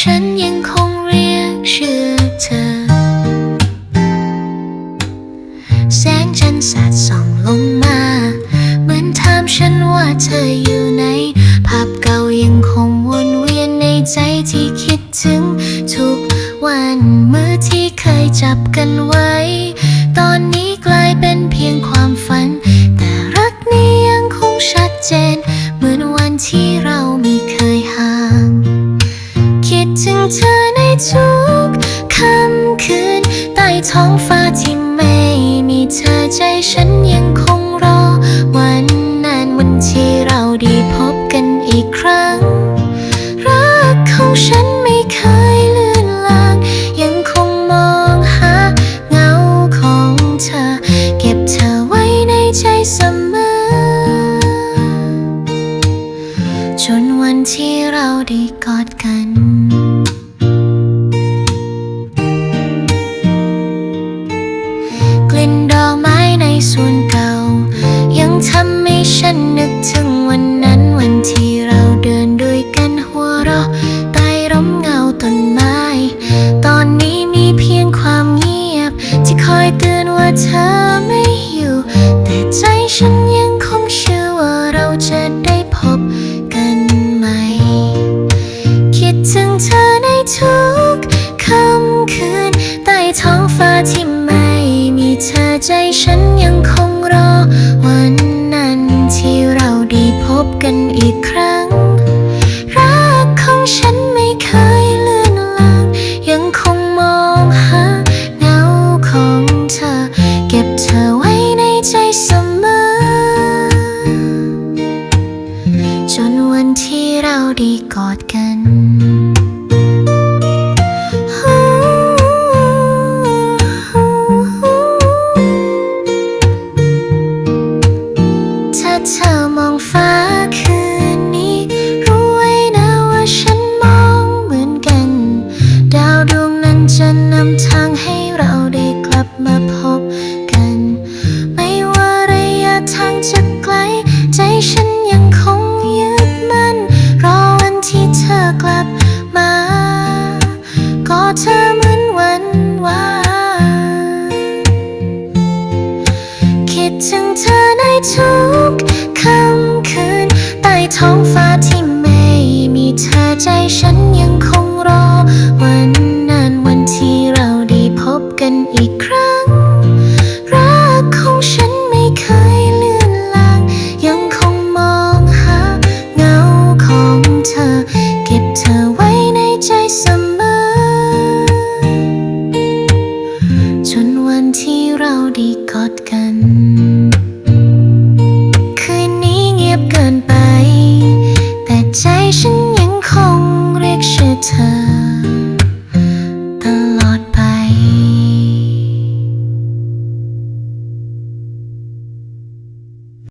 ฉันยังคงเรียกชื่อเธอ แสงจันทร์สาดส่องลงมา เหมือนถามฉันว่าเธออยู่ไหน ภาพเก่ายังคงวนเวียนในใจที่คิดถึง ทุกวันมือที่เคยจับกันไว้ ตอนนี้กลายเป็นเพียงความฝัน ทุกค่ำคืน ใต้ท้องฟ้าที่ไม่มีเธอใจฉันยังคงรอ วันนั้นวันที่เราได้พบกันอีกครั้ง รักของฉันไม่เคยเลือนลาง ยังคงมองหาเงาของเธอ เก็บเธอไว้ในใจเสมอ จนวันที่เราได้กอดกัน สวนเก่า ยังทำให้ฉันนึกถึงวันนั้นวันที่เราเดินด้วยกันหัวเราะใต้ร่มเงาต้นไม้ ตอนนี้มีเพียงความเงียบ ที่คอยเตือนว่าเธอไม่อยู่ แต่ใจฉันยังคงเชื่อว่าเราจะได้พบกันใหม่ คิดถึงเธอในทุกค่ำคืนใต้ท้องฟ้าที่ไม่มีเธอใจฉัน บกันอีกครั้ง อกลับมา ก็เธอเหมือนวันวานคิดถึงเธอในทุกค่ำคืนใต้ท้องฟ้าที่ไม่มีเธอใจฉันยังคงรอ วันนั้นวันที่เราได้พบกันอีกครั้ง วันที่เราได้กอดกัน